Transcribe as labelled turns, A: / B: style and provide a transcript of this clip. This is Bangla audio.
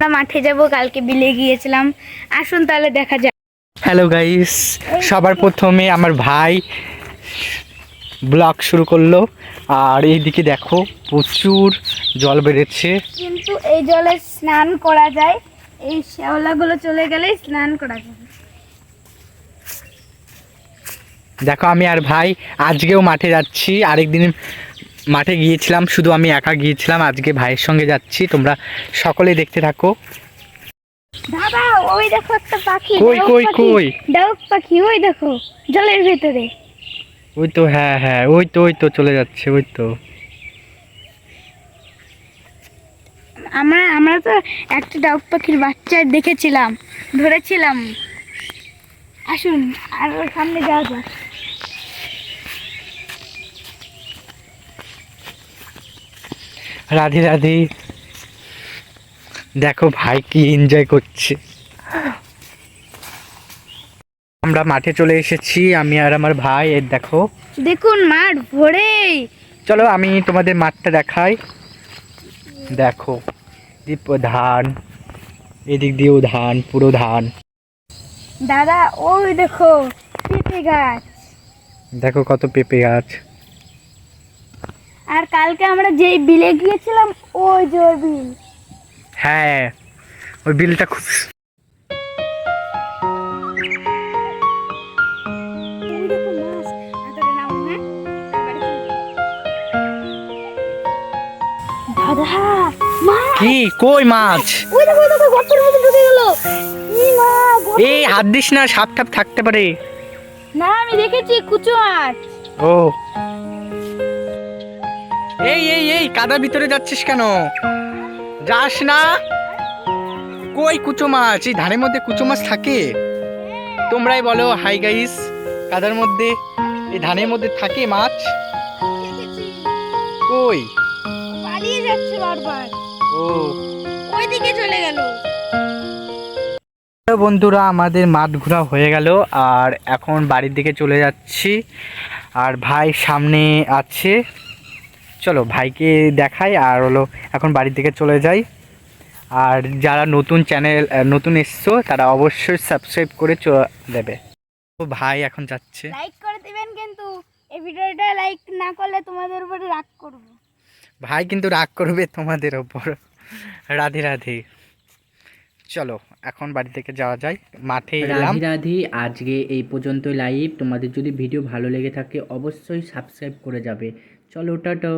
A: আমরা মাঠে যাব কালকে বিলে গিয়েছিলাম। আসুন তাহলে দেখা যাক।
B: হ্যালো গাইস সবার প্রথমে আমার ভাই ব্লগ শুরু করল। আর এইদিকে দেখো প্রচুর জল বেড়েছে।
A: কিন্তু এই জলে স্নান করা যায় এই শ্যাওলাগুলো চলে গেলেই স্নান করা যায়।
B: দেখো আমি আর ভাই আজকেও মাঠে যাচ্ছি আরেকদিন মাঠে গিয়েছিলাম শুধু আমি একা গিয়েছিলাম আজকে ভাইয়ের সঙ্গে যাচ্ছি তোমরা সকলে দেখতে থাকো
A: দাদা ওই দেখো একটা পাখি
B: কই, কই,
A: পাখি।
B: কই?
A: ডাউক পাখি ওই দেখো জলের ভেতরে
B: ওই তো হ্যাঁ হ্যাঁ ওই তো ওই তো চলে যাচ্ছে ওই তো
A: আমরা আমরা তো একটা ডাউক পাখির বাচ্চা দেখেছিলাম ধরেছিলাম আসুন আর সামনে যাওয়া যাক
B: রাধে রাধে। দেখো ভাই কি এনজয় করছে। আমরা মাঠে চলে এসেছি আমি আর আমার ভাই এর দেখো।
A: দেখুন মাঠ ভরেই
B: চলো আমি তোমাদের মাঠটা দেখাই। দেখো ধান এদিক দিয়েও ধান পুরো ধান।
A: দাদা ওই দেখো পেঁপে গাছ।
B: দেখো কত পেঁপে গাছ।
A: কালকে আমরা যেই বিলে গিয়েছিলাম ওই যে ওই বিল।
B: হ্যাঁ ওই বিলটা খুব
A: মাছ
B: কি? কই মাছ?
A: ওই দেখো ওই দেখো গর্তের মধ্যে ঢুকে গেল। ই মা
B: এই হাত দিস না সাপ টাপ থাকতে পারে।
A: না আমি দেখেছি কুচো মাছ
B: ও এই এই এই কাদা ভিতরে যাচ্ছিস কেন? যাস না। কই কুচো মাছ? এই ধানের মধ্যে কুচো মাছ থাকে? তোমরাই বলো হাই গাইস কাদার মধ্যে এই ধানের মধ্যে থাকে মাছ? কই?
A: পালিয়ে যাচ্ছে বারবার।
B: ও।
A: ওইদিকে চলে গেল।
B: বন্ধুরা আমাদের মাঠ ঘোরা হয়ে গেল আর এখন বাড়ির দিকে চলে যাচ্ছি। আর ভাই সামনে আছে। চলো ভাইকে দেখাই আর হলো এখন বাড়ির দিকে চলে যাই। আর যারা নতুন চ্যানেল নতুন এসছো তারা অবশ্যই সাবস্ক্রাইব করে চ- দেবে। ও ভাই এখন যাচ্ছে।
A: লাইক করে দিবেন কিন্তু। এই ভিডিওটা লাইক না করলে তোমাদের উপরে রাগ করব।
B: ভাই কিন্তু রাগ করবে তোমাদের ওপর রাধে রাধে। চলো এখন বাড়ি থেকে যাওয়া যায় মাঠে
C: রাধি রাধি। আজকে এই পর্যন্তই লাইভ তোমাদের যদি ভিডিও ভালো লেগে থাকে অবশ্যই সাবস্ক্রাইব করে যাবে। চলো টাটো